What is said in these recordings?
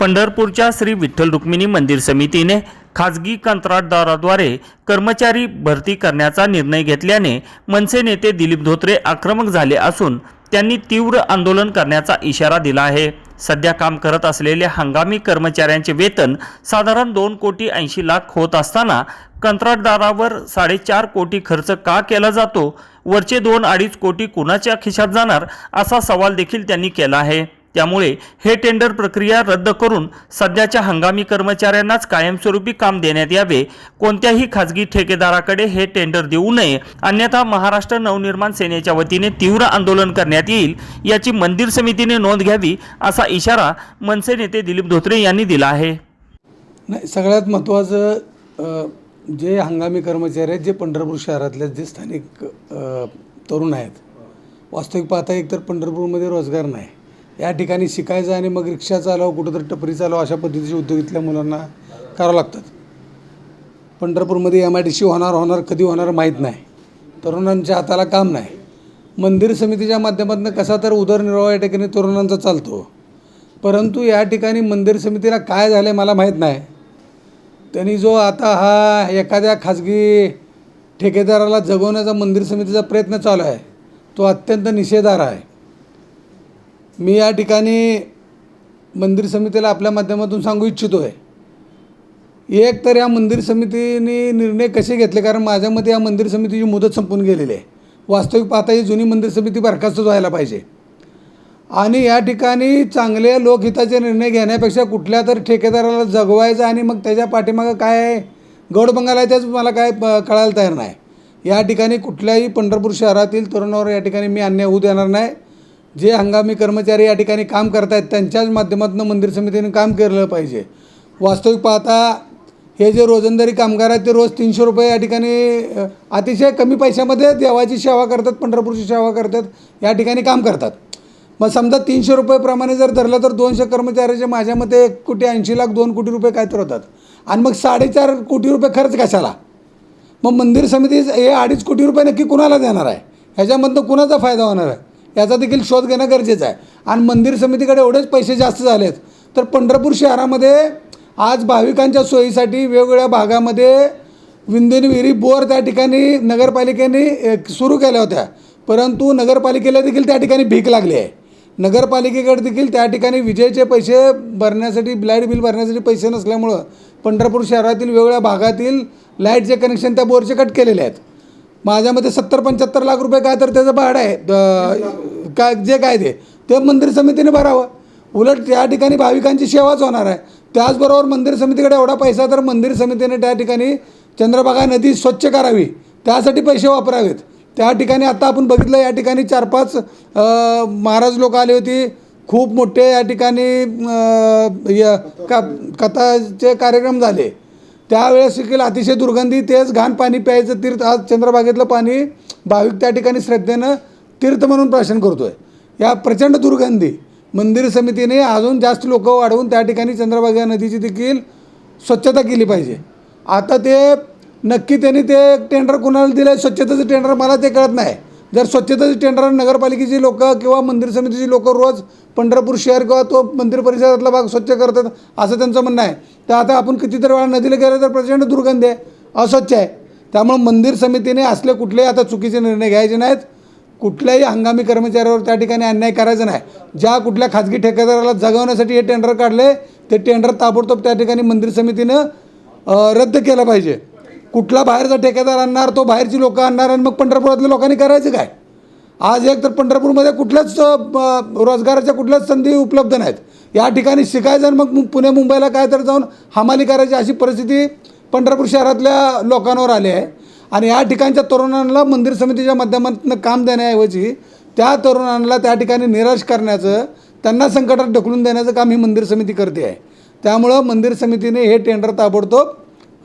पंढरपूरच्या श्री विठ्ठल रुक्मिणी मंदिर समितीने खाजगी कंत्राटदाराद्वारे कर्मचारी भरती करण्याचा निर्णय घेतल्याने मनसे नेते दिलीप धोत्रे आक्रमक झाले असून त्यांनी तीव्र आंदोलन करण्याचा इशारा दिला आहे. सध्या काम करत असलेल्या हंगामी कर्मचाऱ्यांचे वेतन साधारण दोन कोटी ऐंशी लाख होत असताना कंत्राटदारावर साडेचार कोटी खर्च का केला जातो? वरचे दोन अडीच कोटी कुणाच्या खिशात जाणार? असा सवाल देखील त्यांनी केला आहे. त्यामुळे हे टेंडर प्रक्रिया रद्द करून सध्याच्या हंगामी कर्मचाऱ्यांनाच कायमस्वरूपी काम देण्यात यावे. कोणत्याही खाजगी ठेकेदाराकडे हे टेंडर देऊ नये. अन्यथा महाराष्ट्र नवनिर्माण सेनेच्या वतीने तीव्र आंदोलन करण्यात येईल. याची मंदिर समितीने नोंद घ्यावी असा इशारा मनसे नेते दिलीप धोत्रे यांनी दिला आहे. नाही सगळ्यात महत्त्वाचं जे हंगामी कर्मचारी आहेत जे पंढरपूर शहरातले जे स्थानिक तरुण आहेत. वास्तविक पाहता एक तर पंढरपूरमध्ये रोजगार नाही. या ठिकाणी शिकायचं आणि मग रिक्षा चालव कुठंतरी टपरी चालव अशा पद्धतीचे उद्योग इथल्या मुलांना करावं लागतात. पंढरपूरमध्ये एम आय डी सी होणार होणार कधी होणार माहीत नाही. तरुणांच्या हाताला काम नाही. मंदिर समितीच्या माध्यमातून कसा तर उदरनिर्वाह या ठिकाणी तरुणांचा चालतो. परंतु या ठिकाणी मंदिर समितीला काय झालं आहे मला माहीत नाही. त्यांनी जो आता हा एखाद्या खाजगी ठेकेदाराला जगवण्याचा मंदिर समितीचा प्रयत्न चालू आहे तो अत्यंत निषेधार आहे. मी या ठिकाणी मंदिर समितीला आपल्या माध्यमातून सांगू इच्छितो आहे एक तर या मंदिर समितीने निर्णय कसे घेतले? कारण माझ्या मते या मंदिर समितीची मुदत संपून गेलेली आहे. वास्तविक पाहता ही जुनी मंदिर समिती बरखास्त व्हायला पाहिजे. आणि या ठिकाणी चांगले लोकहिताचे निर्णय घेण्यापेक्षा कुठल्या तर ठेकेदाराला जगवायचं आणि मग त्याच्या पाठीमागं काय आहे? गौडबंगाल आहे त्याच मला काय प- कळायला तयार नाही. या ठिकाणी कुठल्याही पंढरपूर शहरातील तरुणावर या ठिकाणी मी अन्याय होऊ देणार नाही. जे हंगामी कर्मचारी या ठिकाणी काम करत आहेत त्यांच्याच माध्यमातून मंदिर समितीने काम केलं पाहिजे. वास्तविक पाहता हे जे रोजंदारी कामगार आहेत ते रोज तीनशे रुपये या ठिकाणी अतिशय कमी पैशामध्ये देवाची सेवा करतात पंढरपूरची सेवा करतात या ठिकाणी काम करतात. मग समजा तीनशे रुपयेप्रमाणे जर धरलं तर दोनशे कर्मचाऱ्याचे माझ्या मते एक कोटी ऐंशी लाख दोन कोटी रुपये काय तर होतात. आणि मग साडेचार कोटी रुपये खर्च कशाला? मग मंदिर समिती हे अडीच कोटी रुपये नक्की कुणाला देणार आहे? ह्याच्यामधनं कुणाचा फायदा होणार आहे? याचा देखील शोध घेणं गरजेचं आहे. आणि मंदिर समितीकडे एवढेच पैसे जास्त झालेत. तर पंढरपूर शहरामध्ये आज भाविकांच्या सोयीसाठी वेगवेगळ्या भागामध्ये विंध्यन विहिरी बोर त्या ठिकाणी नगरपालिकेने सुरू केल्या होत्या. परंतु नगरपालिकेला देखील त्या ठिकाणी भीक लागली आहे. नगरपालिकेकडे देखील त्या ठिकाणी विजेचे पैसे भरण्यासाठी लाइट बिल भरण्यासाठी पैसे नसल्यामुळं पंढरपूर शहरातील वेगवेगळ्या भागातील लाईटचे कनेक्शन त्या बोरचे कट केलेले आहेत. माझ्यामध्ये सत्तर पंच्याहत्तर लाख रुपये काय तर त्याचं भाडं आहे. द- काय जे काय ते. ते मंदिर समितीने भरावं. उलट त्या ठिकाणी भाविकांची सेवाच होणार आहे. त्याचबरोबर मंदिर समितीकडे एवढा पैसा तर मंदिर समितीने त्या ठिकाणी चंद्रभागा नदी स्वच्छ करावी. त्यासाठी पैसे वापरावेत. त्या ठिकाणी आता आपण बघितलं या ठिकाणी चार पाच महाराज लोक आले होती. खूप मोठे या ठिकाणी य- का कथाचे कार्यक्रम झाले. त्यावेळेस देखील अतिशय दुर्गंधी तेच घाण पाणी प्यायचं तीर्थ आज चंद्रभागेतलं पाणी भाविक त्या ठिकाणी श्रद्धेनं तीर्थ म्हणून प्राशन आहे या प्रचंड दुर्गंधी मंदिर समितीने अजून जास्त लोक वाढवून त्या ठिकाणी चंद्रभागा नदीची देखील स्वच्छता केली पाहिजे. आता ते नक्की त्यांनी ते टेंडर कोणाला दिलं आहे स्वच्छतेचं टेंडर मला ते कळत नाही. जर स्वच्छतेचं टेंडर नगरपालिकेची लोक किंवा मंदिर समितीची लोक रोज पंढरपूर शहर किंवा तो मंदिर परिसरातला भाग स्वच्छ करतात असं त्यांचं म्हणणं आहे. तर आता आपण कितीतरी वेळा नदीला गेलं तर प्रचंड दुर्गंध आहे अस्वच्छ आहे. त्यामुळे मंदिर समितीने असले कुठलेही आता चुकीचे निर्णय घ्यायचे नाहीत. कुठल्याही हंगामी कर्मचाऱ्यावर त्या ठिकाणी अन्याय करायचा नाही. ज्या कुठल्या खाजगी ठेकेदाराला जगवण्यासाठी हे टेंडर काढले ते टेंडर ताबडतोब त्या ठिकाणी मंदिर समितीनं रद्द केलं पाहिजे. कुठला बाहेरचा ठेकेदार आणणार तो बाहेरची लोकं आणणार आणि मग पंढरपुरातल्या लोकांनी करायचं काय? आज एक तर पंढरपूरमध्ये कुठल्याच रोजगाराच्या कुठल्याच संधी उपलब्ध नाहीत. या ठिकाणी शिकायचं आणि मग पुणे मुंबईला काय तर जाऊन हमाली करायची अशी परिस्थिती पंढरपूर शहरातल्या लोकांवर आली आहे. आणि या ठिकाणच्या तरुणांना मंदिर समितीच्या माध्यमातून काम देण्याऐवजी त्या तरुणांना त्या ठिकाणी निराश करण्याचं त्यांना संकटात ढकलून देण्याचं काम ही मंदिर समिती करते आहे. त्यामुळं मंदिर समितीने हे टेंडर ताबडतोब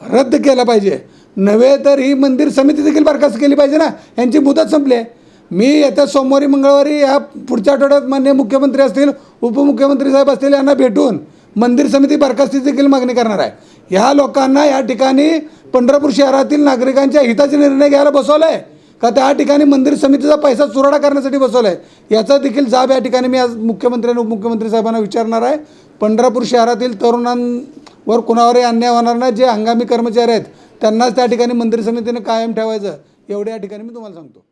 रद्द केलं पाहिजे. नव्हे तर ही मंदिर समिती देखील बरखास्त केली पाहिजे ना? यांची मुदत संपली आहे. मी येत्या सोमवारी मंगळवारी या पुढच्या आठवड्यात मान्य मुख्यमंत्री असतील उपमुख्यमंत्री साहेब असतील यांना भेटून मंदिर समिती बरखास्ती देखील मागणी करणार आहे. ह्या लोकांना या ठिकाणी पंढरपूर शहरातील नागरिकांच्या हिताचे निर्णय घ्यायला बसवलं आहे का त्या ठिकाणी मंदिर समितीचा पैसा चुराडा करण्यासाठी बसवला आहे याचा देखील जाब या ठिकाणी मी आज मुख्यमंत्री आणि उपमुख्यमंत्री साहेबांना विचारणार आहे. पंढरपूर शहरातील तरुणांवर कुणावरही अन्याय होणार नाही. जे हंगामी कर्मचारी आहेत त्यांनाच त्या ठिकाणी मंदिर समितीने कायम ठेवायचं. एवढं या ठिकाणी मी तुम्हाला सांगतो.